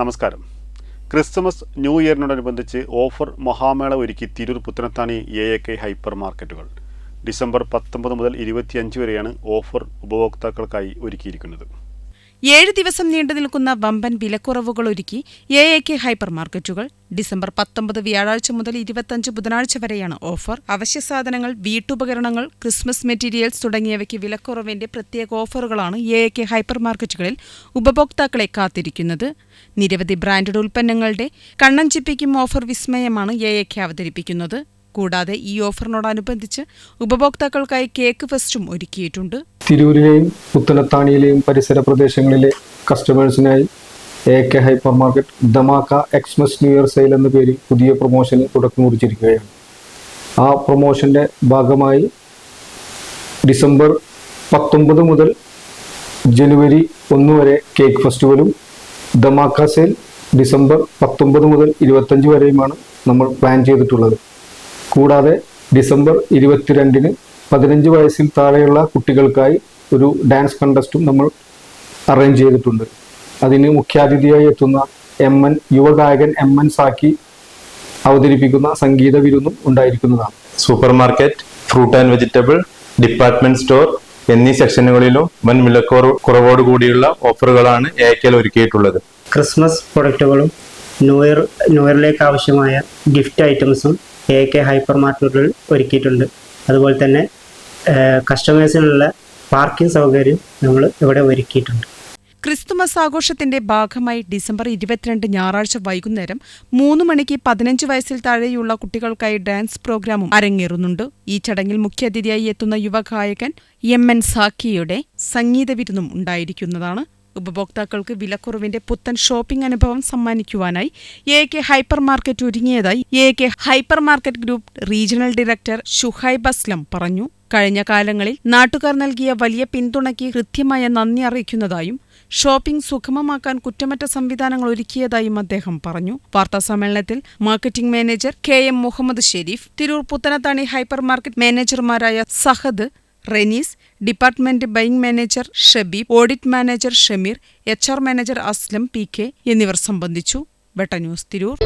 നമസ്കാരം. Christmas new ഇയറിനോടനുബന്ധിച്ച് offer മഹാമേള ഒരുക്കി Tirur Puthanathani A A K hyper മാർക്കറ്റുകൾ. ഡിസംബർ പത്തൊമ്പത് മുതൽ ഇരുപത്തിയഞ്ച് വരെയാണ് ഓഫർ ഉപഭോക്താക്കൾക്കായി ഒരുക്കിയിരിക്കുന്നത്. ഏഴ് ദിവസം നീണ്ടു നിൽക്കുന്ന വമ്പൻ വിലക്കുറവുകൾ ഒരുക്കി എ എ കെ ഹൈപ്പർ മാർക്കറ്റുകൾ ഡിസംബർ പത്തൊമ്പത് വ്യാഴാഴ്ച മുതൽ ഇരുപത്തഞ്ച് ബുധനാഴ്ച വരെയാണ് ഓഫർ. അവശ്യ സാധനങ്ങൾ വീട്ടുപകരണങ്ങൾ ക്രിസ്മസ് മെറ്റീരിയൽസ് തുടങ്ങിയവയ്ക്ക് വിലക്കുറവിന്റെ പ്രത്യേക ഓഫറുകളാണ് എ കെ ഹൈപ്പർ മാർക്കറ്റുകളിൽ ഉപഭോക്താക്കളെ കാത്തിരിക്കുന്നത്. നിരവധി ബ്രാൻഡഡ് ഉൽപ്പന്നങ്ങളുടെ കണ്ണഞ്ചിപ്പിക്കും ഓഫർ വിസ്മയമാണ് എ കെ അവതരിപ്പിക്കുന്നത്. കൂടാതെ ഈ ഓഫറിനോടനുബന്ധിച്ച് ഉപഭോക്താക്കൾക്കായി കേക്ക് ഫെസ്റ്റും ഒരുക്കിയിട്ടുണ്ട്. തിരൂരിലെയും പുത്തനത്താണിയിലെയും പരിസര പ്രദേശങ്ങളിലെ കസ്റ്റമേഴ്സിനായി A K hyper market Dhamaka Xmas new year sale എന്ന പേരിൽ പുതിയ പ്രൊമോഷന് തുടക്കം കുറിച്ചിരിക്കുകയാണ്. ആ പ്രൊമോഷന്റെ ഭാഗമായി ഡിസംബർ പത്തൊമ്പത് മുതൽ ജനുവരി ഒന്ന് വരെ കേക്ക് ഫെസ്റ്റിവലും ദമാക്ക സെയിൽ ഡിസംബർ പത്തൊമ്പത് മുതൽ ഇരുപത്തഞ്ച് വരെയുമാണ് നമ്മൾ പ്ലാൻ ചെയ്തിട്ടുള്ളത്. കൂടാതെ ഡിസംബർ ഇരുപത്തിരണ്ടിന് പതിനഞ്ച് വയസ്സിൽ താഴെയുള്ള കുട്ടികൾക്കായി ഒരു ഡാൻസ് കണ്ടസ്റ്റും നമ്മൾ അറേഞ്ച് ചെയ്തിട്ടുണ്ട്. അതിന് മുഖ്യാതിഥിയായി എത്തുന്ന എം എൻ യുവഗായകൻ എം എൻ സാക്കി അവതരിപ്പിക്കുന്ന സംഗീത വിരുന്നും ഉണ്ടായിരിക്കുന്നതാണ്. Super market fruit and vegetable department store എന്നീ സെക്ഷനുകളിലും വൻ വിലക്കുറ കുറവോട് കൂടിയുള്ള ഓഫറുകളാണ് എ കെയിൽ ഒരുക്കിയിട്ടുള്ളത്. ക്രിസ്മസ് പ്രൊഡക്റ്റുകളും ന്യൂ ഇയർ ന്യൂ ഇയറിലേക്ക് ആവശ്യമായ ഗിഫ്റ്റ് ഐറ്റംസും എ കെ ഹൈപ്പർ മാർക്കറ്റുകളിൽ ഒരുക്കിയിട്ടുണ്ട്. അതുപോലെ തന്നെ കസ്റ്റമേഴ്സിനുള്ള പാർക്കിംഗ് സൗകര്യം നമ്മൾ ഇവിടെ ഒരുക്കിയിട്ടുണ്ട്. ക്രിസ്തുമസ് ആഘോഷത്തിന്റെ ഭാഗമായി ഡിസംബർ ഇരുപത്തിരണ്ട് ഞായറാഴ്ച വൈകുന്നേരം മൂന്ന് മണിക്ക് പതിനഞ്ച് വയസ്സിൽ താഴെയുള്ള കുട്ടികൾക്കായി ഡാൻസ് പ്രോഗ്രാമും അരങ്ങേറുന്നുണ്ട്. ഈ ചടങ്ങിൽ മുഖ്യാതിഥിയായി എത്തുന്ന യുവഗായകൻ എം എൻ സാക്കിയുടെ സംഗീത വിരുന്നും ഉണ്ടായിരിക്കുന്നതാണ്. ഉപഭോക്താക്കൾക്ക് വിലക്കുറവിന്റെ പുത്തൻ ഷോപ്പിംഗ് അനുഭവം സമ്മാനിക്കുവാനായി A K hyper market ഒരുങ്ങിയതായി A K hyper market group regional director Shuhaib Aslam പറഞ്ഞു. കഴിഞ്ഞ കാലങ്ങളിൽ നാട്ടുകാർ നൽകിയ വലിയ പിന്തുണയ്ക്ക് കൃത്യമായ നന്ദി അറിയിക്കുന്നതായും ഷോപ്പിംഗ് സുഗമമാക്കാൻ കുറ്റമറ്റ സംവിധാനങ്ങൾ ഒരുക്കിയതായും അദ്ദേഹം പറഞ്ഞു. വാർത്താ സമ്മേളനത്തിൽ marketing manager K M Muhammad Sherif Tirur Puthanathani hyper market മാനേജർമാരായ Sahad Renis department buying manager Shabeeb audit manager Shameer H R manager Aslam P K എന്നിവർ സംബന്ധിച്ചു. വെട്ട ന്യൂസ് തിരൂർ.